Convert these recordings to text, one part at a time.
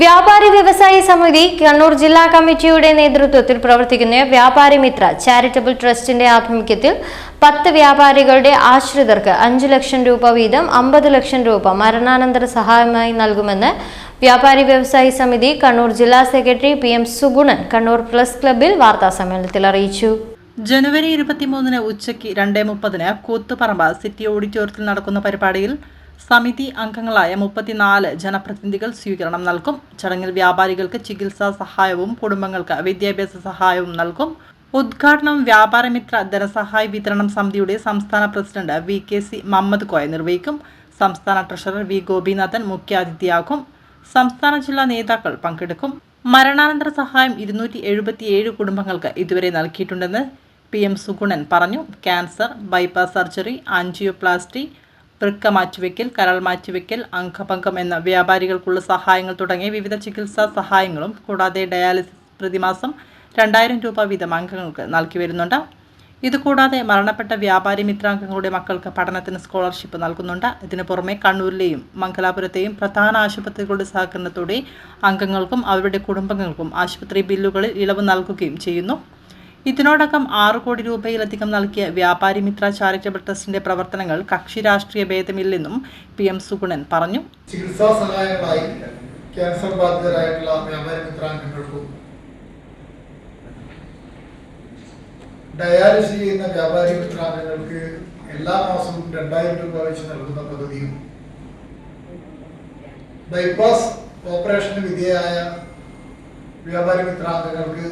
വ്യാപാരി വ്യവസായി സമിതി കണ്ണൂർ ജില്ലാ കമ്മിറ്റിയുടെ നേതൃത്വത്തിൽ പ്രവർത്തിക്കുന്ന വ്യാപാരി മിത്ര ചാരിറ്റബിൾ ട്രസ്റ്റിന്റെ ആഭിമുഖ്യത്തിൽ പത്ത് വ്യാപാരികളുടെ ആശ്രിതർക്ക് അഞ്ചു ലക്ഷം രൂപ വീതം അമ്പത് ലക്ഷം രൂപ മരണാനന്തര സഹായമായി നൽകുമെന്ന് വ്യാപാരി വ്യവസായി സമിതി കണ്ണൂർ ജില്ലാ secretary P M Sugunan Kannur press ക്ലബ്ബിൽ വാർത്താസമ്മേളനത്തിൽ അറിയിച്ചു. ജനുവരി ഇരുപത്തിമൂന്നിന് ഉച്ചയ്ക്ക് രണ്ടേ മുപ്പതിന് കൂത്തുപറമ്പ സിറ്റി ഓഡിറ്റോറിയത്തിൽ നടക്കുന്ന പരിപാടിയിൽ സമിതി അംഗങ്ങളായ മുപ്പത്തിനാല് ജനപ്രതിനിധികൾ സ്വീകരണം നൽകും. ചടങ്ങിൽ വ്യാപാരികൾക്ക് ചികിത്സാ സഹായവും കുടുംബങ്ങൾക്ക് വിദ്യാഭ്യാസ സഹായവും നൽകും. ഉദ്ഘാടനം വ്യാപാരമിത്ര ധനസഹായ വിതരണം സമിതിയുടെ സംസ്ഥാന president V K C Muhammad Koya നിർവഹിക്കും. സംസ്ഥാന ട്രഷറർ വി ഗോപിനാഥൻ മുഖ്യാതിഥിയാകും. സംസ്ഥാന ജില്ലാ നേതാക്കൾ പങ്കെടുക്കും. മരണാനന്തര സഹായം ഇരുന്നൂറ്റി എഴുപത്തിയേഴ് കുടുംബങ്ങൾക്ക് ഇതുവരെ നൽകിയിട്ടുണ്ടെന്ന് പി എം സുഗുണൻ പറഞ്ഞു. ക്യാൻസർ ബൈപ്പാസ് സർജറി ആൻജിയോപ്ലാസ്റ്റി വൃക്ക മാറ്റിവെക്കൽ കരൾ മാറ്റിവെക്കൽ അംഗഭംഗം എന്ന വ്യാപാരികൾക്കുള്ള സഹായങ്ങൾ തുടങ്ങിയ വിവിധ ചികിത്സാ സഹായങ്ങളും കൂടാതെ ഡയാലിസിസ് പ്രതിമാസം രണ്ടായിരം രൂപ വീതം അംഗങ്ങൾക്ക് നൽകി വരുന്നുണ്ട്. ഇതുകൂടാതെ മരണപ്പെട്ട വ്യാപാരി മിത്രാംഗങ്ങളുടെ മക്കൾക്ക് പഠനത്തിന് സ്കോളർഷിപ്പ് നൽകുന്നുണ്ട്. ഇതിനു പുറമെ കണ്ണൂരിലെയും മംഗലാപുരത്തെയും പ്രധാന ആശുപത്രികളുടെ സഹകരണത്തോടെ അംഗങ്ങൾക്കും അവരുടെ കുടുംബങ്ങൾക്കും ആശുപത്രി ബില്ലുകളിൽ ഇളവ് നൽകുകയും ചെയ്യുന്നു. ഇതിനോടകം ആറ് കോടി രൂപയിലധികം നൽകിയ വ്യാപാരി മിത്ര ചാരിറ്റബിൾ ട്രസ്റ്റിന്റെ പ്രവർത്തനങ്ങൾ കക്ഷി രാഷ്ട്രീയ ഭേദമില്ലെന്നും പി എം സുഗുണൻ പറഞ്ഞു. ചികിത്സാ സഹായങ്ങളായി ക്യാൻസർ ബാധിതരായിട്ടുള്ള വ്യാപാരി മിത്രാംഗങ്ങൾക്കും ഡയാലിസിസ് ചെയ്യുന്ന വ്യാപാരി മിത്രാംഗങ്ങൾക്ക് എല്ലാ മാസവും രണ്ടായിരം രൂപ വെച്ച് നൽകുന്ന പദ്ധതിയും ബൈപ്പാസ് ഓപ്പറേഷന് വിധേയമായ വ്യാപാരി മിത്രാംഗങ്ങൾക്ക്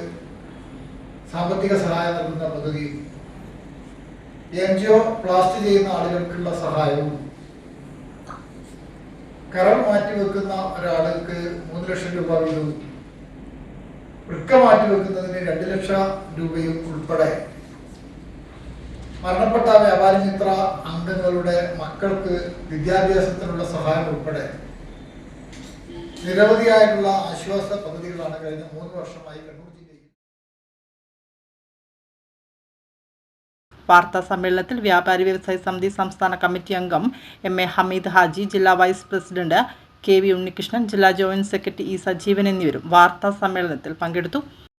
സാമ്പത്തിക സഹായം നൽകുന്ന പദ്ധതി. എൻജിഒ പ്ലാസ്റ്റ് ചെയ്യുന്ന ആളുകൾക്കുള്ള സഹായവും. കരം മാറ്റിവെക്കുന്ന ഒരാൾക്ക് മൂന്ന് ലക്ഷം രൂപ വീതവും. വൃക്ക മാറ്റിവെക്കുന്നതിന് രണ്ട് ലക്ഷം രൂപയും ഉൾപ്പെടെ. മരണപ്പെട്ട വ്യാപാരി മിത്ര അംഗങ്ങളുടെ മക്കൾക്ക് വിദ്യാഭ്യാസത്തിനുള്ള സഹായം ഉൾപ്പെടെ. നിരവധിയായിട്ടുള്ള ആശ്വാസ പദ്ധതികളാണ് കഴിഞ്ഞ മൂന്ന് വർഷമായി കണ്ണൂർ ജില്ലയിൽ വാർത്താ സമ്മേളനത്തിൽ വ്യാപാരി വ്യവസായ സമിതി സംസ്ഥാന കമ്മിറ്റി അംഗം എം എ ഹമീദ് ഹാജി ജില്ലാ vice president K V Unnikrishnan ജില്ലാ ജോയിന്റ് സെക്രട്ടറി ഇ സജീവൻ എന്നിവരും വാർത്താ സമ്മേളനത്തിൽ പങ്കെടുത്തു.